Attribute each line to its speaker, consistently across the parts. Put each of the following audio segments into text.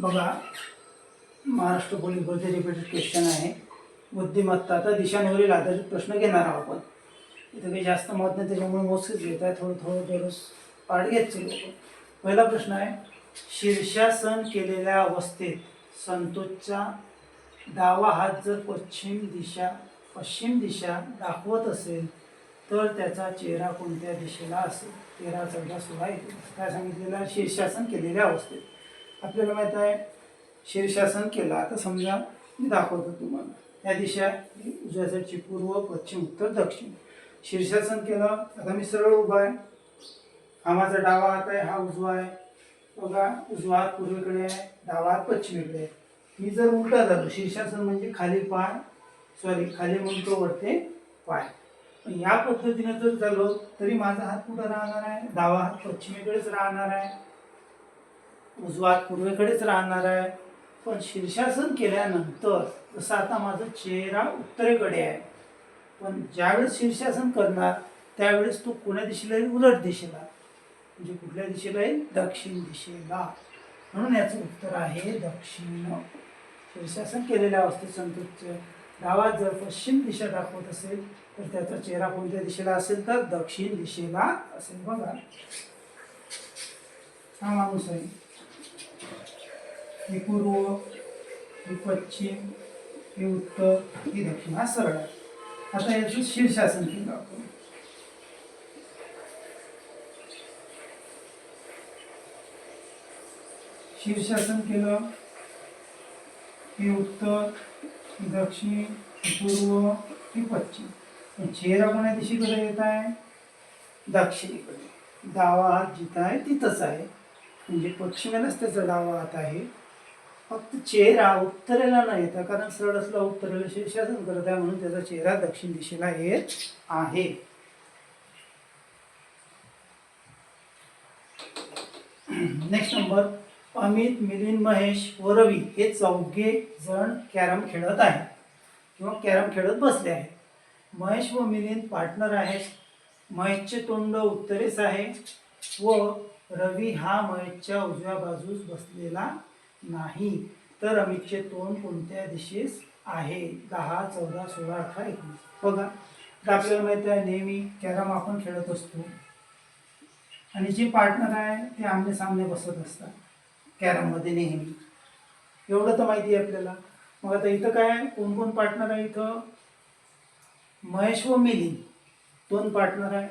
Speaker 1: बघा महाराष्ट्र पोलीस भरती repeated question आहे. बुद्धिमत्ता आता दिशांवरील आधारित प्रश्न घेणार आहोत आपण. इथं काही जास्त मत नाही त्याच्यामुळे मोजकेच घेत आहे. थोडं थोडं दररोज पाठ घेत लोक पहिला प्रश्न आहे शीर्षासन केलेल्या अवस्थेत संतोषचा डावा हात जर पश्चिम दिशा पश्चिम दिशा दाखवत असेल तर त्याचा चेहरा कोणत्या दिशेला असेल? तेरा चौदा सोळा एकोणीस काय सांगितलेलं शीर्षासन केलेल्या अवस्थेत. आपल्याला माहीत आहे शीर्षासन केलं. आता समजा मी दाखवतो तुम्हाला. या दिशा ही उजव्या साईडची पूर्व पश्चिम उत्तर दक्षिण. शीर्षासन केलं. आता मी सरळ उभा आहे. हा माझा डावा हात आहे हा उजवा आहे. बघा उजवा हात पूर्वेकडे आहे डावा हात पश्चिमेकडे आहे. मी जर उलटा झालो शीर्षासन म्हणजे खाली पाय सॉरी खाली म्हणतो वरते पाय. पण या पद्धतीनं जर झालो तरी माझा हात कुठं राहणार आहे? डावा हात पश्चिमेकडेच राहणार आहे. उजवा पूर्वेकडेच राहणार आहे. पण शीर्षासन केल्यानंतर जसं आता माझा चेहरा उत्तरेकडे आहे. पण ज्यावेळेस शीर्षासन करणार त्यावेळेस तो कोण्या दिशेला येईल? उलट दिशेला. म्हणजे कुठल्या दिशेला येईल? दक्षिण दिशेला. म्हणून याचं उत्तर आहे दक्षिण. शीर्षासन केलेल्या अवस्थेत संतोषचे गावात जर पश्चिम दिशा दाखवत असेल तर त्याचा चेहरा कोणत्या दिशेला असेल? तर दक्षिण दिशेला असेल. बघा. हा माणूस आहे. ही पूर्व ही पश्चिम ही उत्तर ही दक्षिण. हा सरळ. आहे आता याची शीर्षासन केलं आपण शीर्षासन केलं ही उत्तर ही दक्षिण ही पूर्व ही पश्चिम पण चेहरा कोणा दिशेकडे येत आहे दक्षिणेकडे. डावा हात जिथं आहे तिथंच आहे. म्हणजे पश्चिमेलाच त्याचा डावा हात आहे. फक्त चेहरा उत्तरेला न येता कारण सरळ असला उत्तरेला शीर्षासन करत आहे म्हणून त्याचा चेहरा दक्षिण दिशेला येत आहे. नेक्स्ट नंबर अमित मिलिंद महेश व रवी हे चौघे जण कॅरम खेळत आहेत किंवा कॅरम खेळत बसले आहेत. महेश व मिलिंद पार्टनर आहेत. महेशचे तोंड उत्तरेस आहे व रवी हा महेशच्या उजव्या बाजूस बसलेला नाही. तर अमितचे तोंड कोणत्या दिशेस आहे? दहा चौदा सोळा अठरा एकोणीस बघा तर आपल्याला माहिती आहे नेहमी कॅरम आपण खेळत असतो. आणि जे पार्टनर आहे ते आमने सामने बसत असतात कॅरममध्ये नेहमी. एवढं तर माहिती आहे आपल्याला. मग आता इथं काय कोण कोण पार्टनर आहे इथं? महेश व मिलिंद. दोन पार्टनर आहे.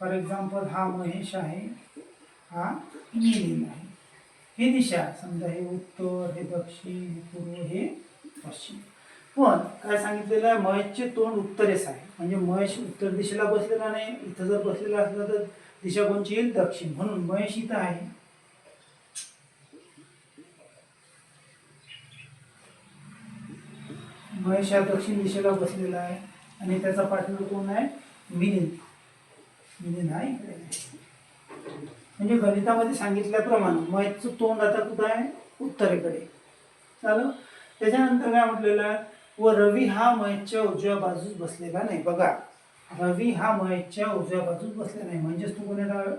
Speaker 1: फॉर एक्झाम्पल हा महेश आहे हा मिलिंद आहे. ही दिशा समजा हे उत्तर हे दक्षिण पूर्व हे पश्चिम. पण काय सांगितलेलं आहे महेशचे तोंड उत्तरेस आहे. म्हणजे महेश उत्तर दिशेला बसलेला नाही इथं जर बसलेला असला तर दिशा कोणची येईल? दक्षिण. म्हणून महेश इथं आहे. महेश हा दक्षिण दिशेला बसलेला आहे. आणि त्याचा पार्टनर कोण आहे? मिलिंद. मिलिंद हा इकडे आहे. म्हणजे गणितामध्ये सांगितल्याप्रमाणे महेशचं तोंड आता कुठं आहे? उत्तरेकडे. चालू? त्याच्यानंतर काय म्हटलेलं आहे? व रवी हा महेशच्या उजव्या बाजूस बसलेला नाही. बघा रवी हा महेशच्या उजव्या बाजूस बसलेला नाही. म्हणजेच तो कोण्या डाव्या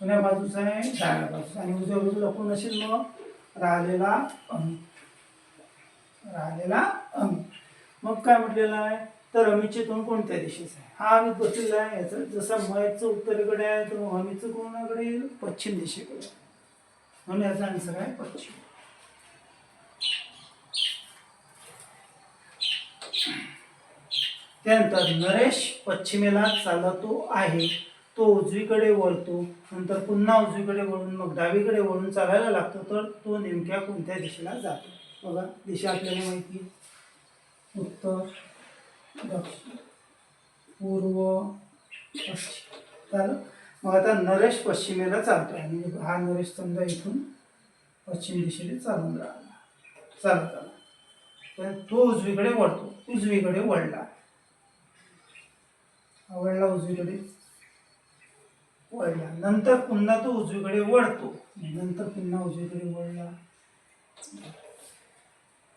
Speaker 1: कोण्या बाजूचा आहे? डाव्या बाजूस. आणि उजव्या बाजूला कोण असेल मग? राहिलेला अमित राहिलेला अमित मग काय म्हटलेलं आहे? तर अमितचे तोंड कोणत्या दिशेस आहे? हा अमित बसलेला आहे. याचा जसा महेशचं उत्तरेकडे आहे तर मग अमितचं कोणाकडे येईल? पश्चिम दिशेकडे म्हणून याचा आन्सर आहे पश्चिम. त्यानंतर नरेश पश्चिमेला चालतो आहे. तो उजवीकडे वळतो. नंतर पुन्हा उजवीकडे वळून मग डावीकडे वळून चालायला लागतो. तर तो नेमक्या कोणत्या दिशेला जातो? बघा दिशा आपल्याला माहिती आहे. उत्तर. दक्षिण पूर्व पश्चिम. चालेल मग आता नरेश पश्चिमेला चालतो आहे म्हणजे हा नरेश समजा इथून पश्चिम दिशेने चालून राहिला चालत आला तो उजवीकडे वळतो. उजवीकडे वळला. आवडला वळला उजवीकडे. वळला. नंतर पुन्हा तो उजवीकडे वळतो. नंतर पुन्हा उजवीकडे वळला.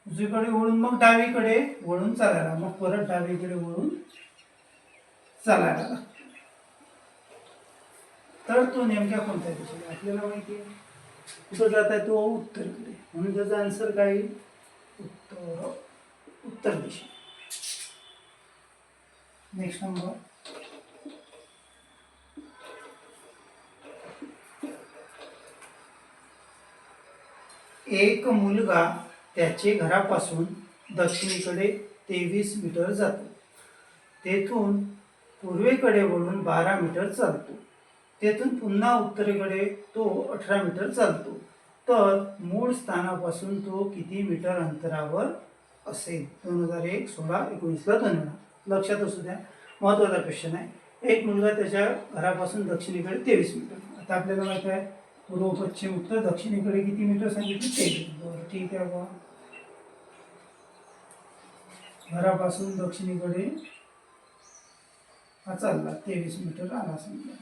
Speaker 1: उजवीकडे वळून मग डावीकडे वळून चालायला. मग परत डावीकडे वळून चालायला. तर तो नेमक्या कोणत्या दिशेला आपल्याला माहिती आहे. कुठं जात आहे तो? उत्तरेकडे. म्हणून त्याचा आन्सर काय उत्तर उत्तर दिशा नेक्स्ट नंबर एक मुलगा त्याचे घरापासून दक्षिणेकडे तेवीस मीटर जातो. तेथून पूर्वेकडे वळून बारा मीटर चालतो. तेथून पुन्हा उत्तरेकडे तो अठरा मीटर चालतो. तर मूळ स्थानापासून तो किती मीटर अंतरावर असेल? दोन हजार एक सोळा एकोणीसला धन्यवाद लक्षात असू द्या महत्त्वाचा क्वेश्चन आहे. एक मुलगा त्याच्या घरापासून दक्षिणेकडे तेवीस मीटर. आता आपल्याला माहिती आहे पूर्व पश्चिम उत्तर दक्षिणेकडे किती मीटर सांगितले? तेवीस. ठीक आहे बा. घरापासून दक्षिणेकडे हा चालला तेवीस मीटर आला समजा.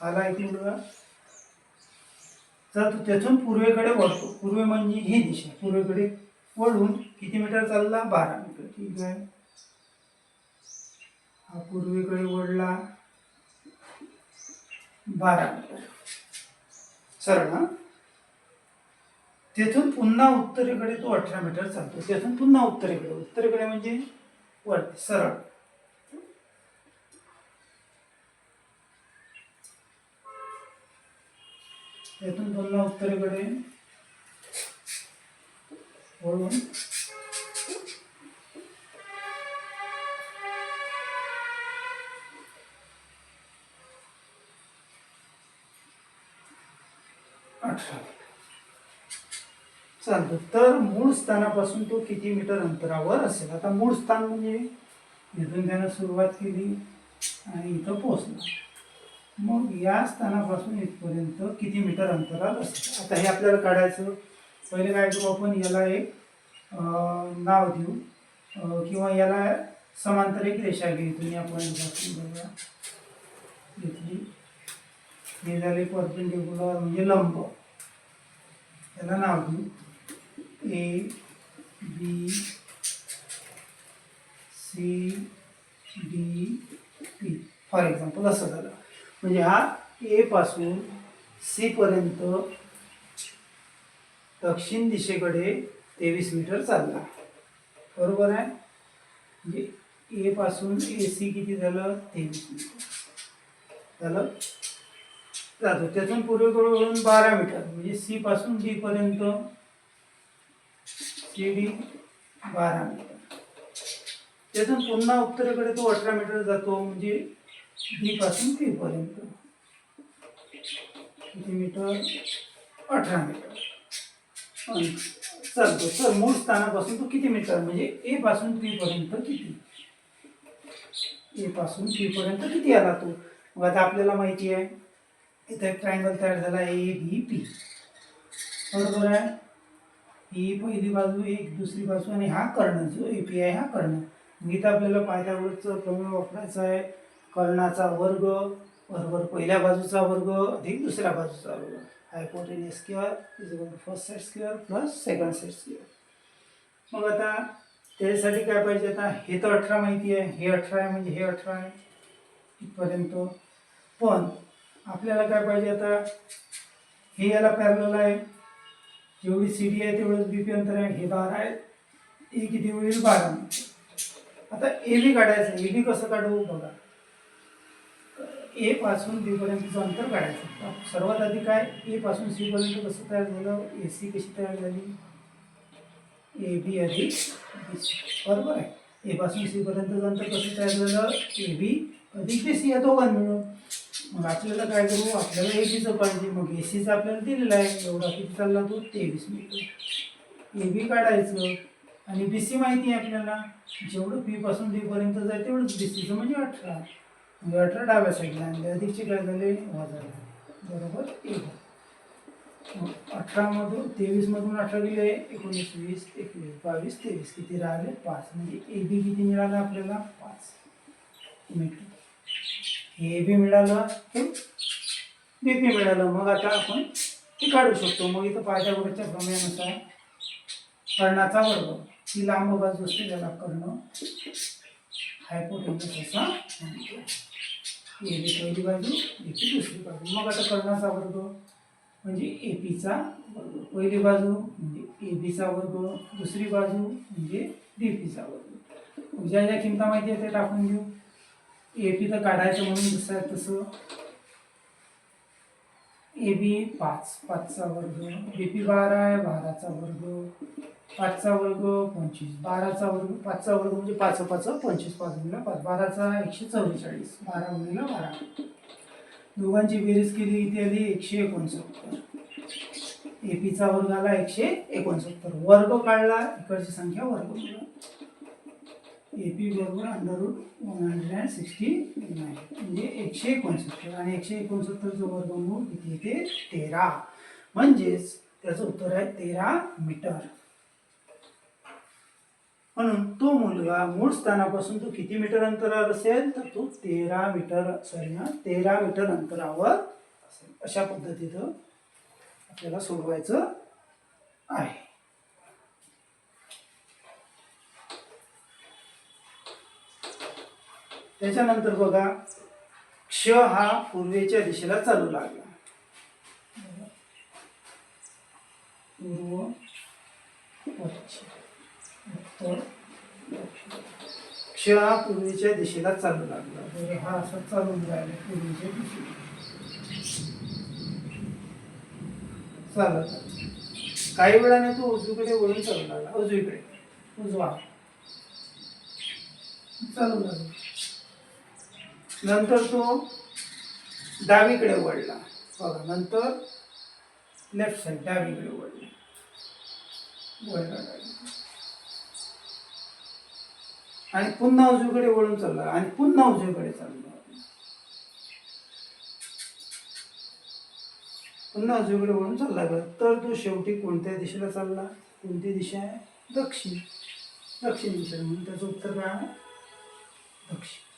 Speaker 1: आला इथे मुलगा? तर तेथून पूर्वेकडे वळतो. पूर्वे म्हणजे ही दिशा. पूर्वेकडे वळून किती मीटर चालला? बारा मीटर. ठीक आहे. हा पूर्वेकडे वळला बारा मीटर. सरळ. हा तेथून पुन्हा उत्तरेकडे तो अठरा मीटर चालतो. तेथून पुन्हा उत्तरेकडे. उत्तरेकडे म्हणजे वरती सरळ. तेथून पुन्हा उत्तरेकडे. वळून. लक्षात चालतं. तर मूळ स्थानापासून तो किती मीटर अंतरावर असेल? आता मूळ स्थान म्हणजे इथून त्यानं सुरुवात केली आणि इथं पोहोचलं. मग या स्थानापासून इथपर्यंत किती मीटर अंतरावर असेल? आता हे आपल्याला काढायचं. पहिले काय करू आपण याला एक नाव देऊ. किंवा याला समांतर एक रेषा घे इथून या पॉईंटपासून बघा इथली हे झाले परपेंडिक्युलर म्हणजे लंब. याला नाव देऊ. A B C D P for example असं झालं. म्हणजे हा एपासून सीपर्यंत दक्षिण दिशेकडे तेवीस मीटर चालला. बरोबर आहे? म्हणजे एपासून पासून ए सी किती झालं? तेवीस मीटर. झालं? जातो त्यातून पूर्वेकडून बारा मीटर म्हणजे सी पासून डी पर्यंत सी डी बारा मीटर त्यातून पुन्हा उत्तरेकडे तो अठरा मीटर जातो. म्हणजे डी पासून पी पर्यंत. किती मीटर अठरा मीटर चालतो सर मूळ स्थानापासून तो किती मीटर म्हणजे ए पासून पी पर्यंत किती? ए पासून पी पर्यंत किती आला तो? मग आता आपल्याला माहिती आहे. इथे एक ट्रायंगल तयार झाला ए बी पी बरोबर आहे? ही पहिली बाजू एक दुसरी बाजू आणि हा कर्ण जो ए पी आहे हा कर्ण. इथं आपल्याला पायथागोरसचं प्रमेय वापरायचं आहे. कर्णाचा वर्ग बरोबर पहिल्या बाजूचा वर्ग अधिक दुसऱ्या बाजूचा वर्ग. Hypotenuse square is equal to first set square plus second set square मग आता त्याच्यासाठी काय पाहिजे? आता हे तर अठरा माहिती आहे. हे अठरा आहे म्हणजे हे अठरा आहे इथपर्यंत. पण आपल्याला काय पाहिजे आता? हे याला पॅरल आहे. जेवढी सी डी आहे तेवढंच बी पी अंतर आहे. हे बारा आहे. ए किती होईल? बारा. आता ए बी काढायचं ए बी कसं काढू? बघा. ए पासून बी पर्यंतचं अंतर काढायचं सर्वात आधी काय? ए पासून सी पर्यंत कसं तयार झालं? ए सी कशी तयार झाली? ए बी अधिक बी सी बरोबर आहे. ए पासून सी पर्यंतचं अंतर कसं तयार झालं? ए बी अधिक बी सी या दोघां मिळून मग आपल्याला काय करू? आपल्याला ए पाहिजे. मग ए सीचं आपल्याला दिलेलं आहे. एवढा किती चालला तो? तेवीस मिनिट ए बी काढायचं. आणि बी सी माहिती आहे आपल्याला. जेवढं बीपासून पासून डी पर्यंत तेवढंच बी सीचं म्हणजे अठरा. म्हणजे अठरा डाव्या साईडला आणि अधिकचे काय झाले? वजा बरोबर? एक. मग अठरामधून तेवीसमधून अठरा गेले एकोणीस वीस एकवीस बावीस तेवीस. किती राहिले? पाच. म्हणजे ए बी किती मिळालं आपल्याला? पाच. मीटर हे बी मिळालं हे बी पी मिळालं. मग आता आपण ते काढू शकतो. मग इथं पायथागोरसच्या प्रमेयानुसार कर्णाचा वर्ग ही लांब बाजू असते त्याला कर्ण हायपोटेन्युस असा ए बी पहिली बाजू एपी दुसरी बाजू. मग आता कर्णाचा वर्ग म्हणजे ए पीचा वर्ग. पहिली बाजू म्हणजे ए बीचा वर्ग. दुसरी बाजू म्हणजे डी पीचा वर्ग. ज्या ज्या किमता माहिती आहे ते टाकून घेऊ. ए पी तर काढायचं म्हणून दुसरं आहे तसं. ए बी पाच पाचचा वर्ग. बी पी बारा आहे बाराचा वर्ग. पाचचा वर्ग पंचवीस. बाराचा वर्ग पाचचा वर्ग म्हणजे पाच पाच पंचवीस पाच गुणिला पाच. बाराचा एकशे चव्वेचाळीस. बारा गुणिला बारा. दोघांची बेरीज केली इथे आली एकशे एकोणसत्तर. ए पीचा वर्ग आला एकशे एकोणसत्तर. वर्ग काढला इकडची संख्या वर्ग ए पी बरोबर under root one hundred and sixty nine म्हणजे एकशे एकोणसत्तर. आणि एकशे एकोणसत्तरचं वर्गमूळ किती येते तेरा. म्हणजेच त्याचं उत्तर आहे तेरा मीटर. म्हणून तो मुलगा मूळ स्थानापासून तो किती मीटर अंतरावर असेल? तर तो तेरा मीटर सॉरी ना तेरा मीटर अंतरावर असेल. अशा पद्धतीनं आपल्याला सोडवायचं आहे. त्याच्यानंतर बघा क्ष हा पूर्वेच्या दिशेला चालू लागला. पूर्व. क्ष हा पूर्वेच्या दिशेला चालू लागला. बरं हा असा चालून राहिला पूर्वेच्या दिशेला. चालत. काही वेळाने तो उजवीकडे वळून चालू लागला. उजवीकडे. उजवा. चालू लागला. नंतर तो डावीकडे वळला. बघा नंतर लेफ्ट साईड डावीकडे वळला. वळला आणि पुन्हा उजवीकडे वळून चालला. आणि पुन्हा उजवीकडे चालला. पुन्हा उजवीकडे वळून चालला. गेला तर तो शेवटी कोणत्या दिशेला चालला? कोणती दिशा आहे? दक्षिण. दक्षिण दिशा म्हणून त्याचं उत्तर काय आहे? दक्षिण.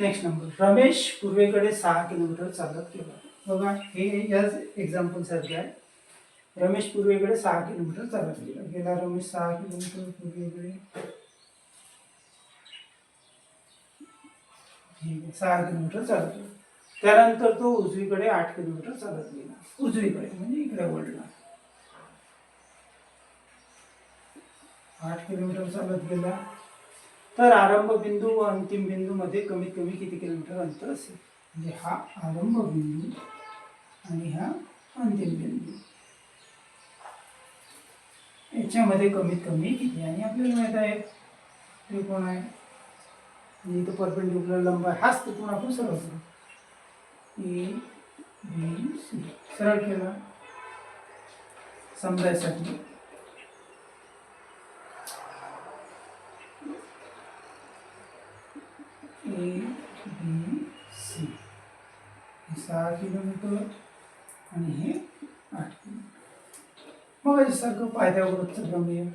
Speaker 1: नेक्स्ट नंबर रमेश पूर्वेकडे सहा किलोमीटर चालत गेला. बघा हे याच एक्झाम्पल सारखे आहे. रमेश पूर्वेकडे सहा किलोमीटर चालत गेला. गेला रमेश सहा किलोमीटर पूर्वेकडे. सहा किलोमीटर चालत गेला. त्यानंतर तो उजवीकडे आठ किलोमीटर चालत गेला. उजवीकडे म्हणजे इकडे वळला. आठ किलोमीटर चालत गेला. तर आरंभ बिंदू व अंतिम बिंदू मध्ये कमीत कमी किती किलोमीटर अंतर असेल? म्हणजे हा आरंभ बिंदू आणि हा अंतिम बिंदू. याच्यामध्ये कमीत कमी किती आणि आपल्याला माहीत आहे त्रिकोण आहे? म्हणजे इथं परपेंडिक्युलर लंब आहे. हाच त्रिकोण आपण सरळ करू. A B C. सरळ केला. समजायसाठी ए बी सी हे सहा किलोमीटर आणि हे आठ किलोमीटर. मग याच्यासारखं पायद्यावरचं प्रमेय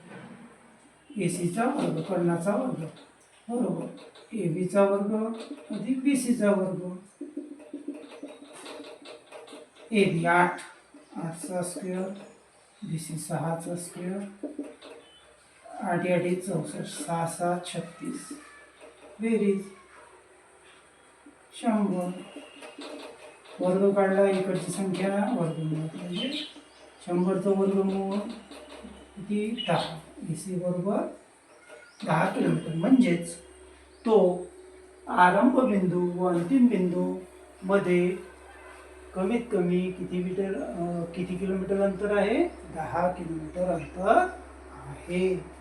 Speaker 1: ए सीचा वर्ग कर्णाचा वर्ग. बरोबर. ए बीचा वर्ग अधिक बी सीचा वर्ग. ए बी आठ आठचा स्क्वेअर बी सी सहाचा स्क्वेअर आठ आठ चौसष्ट सहा सात छत्तीस बेरीज शंभर. वर्ग काढला इकडची संख्या वर्गमूळ म्हणजे शंभरचं वर्गमूळ किती? दहा. ए सी बरोबर दहा किलोमीटर. म्हणजेच तो आरंभ बिंदू व अंतिम बिंदू मध्ये कमीत कमी किती मीटर किती किलोमीटर अंतर आहे? दहा किलोमीटर अंतर आहे.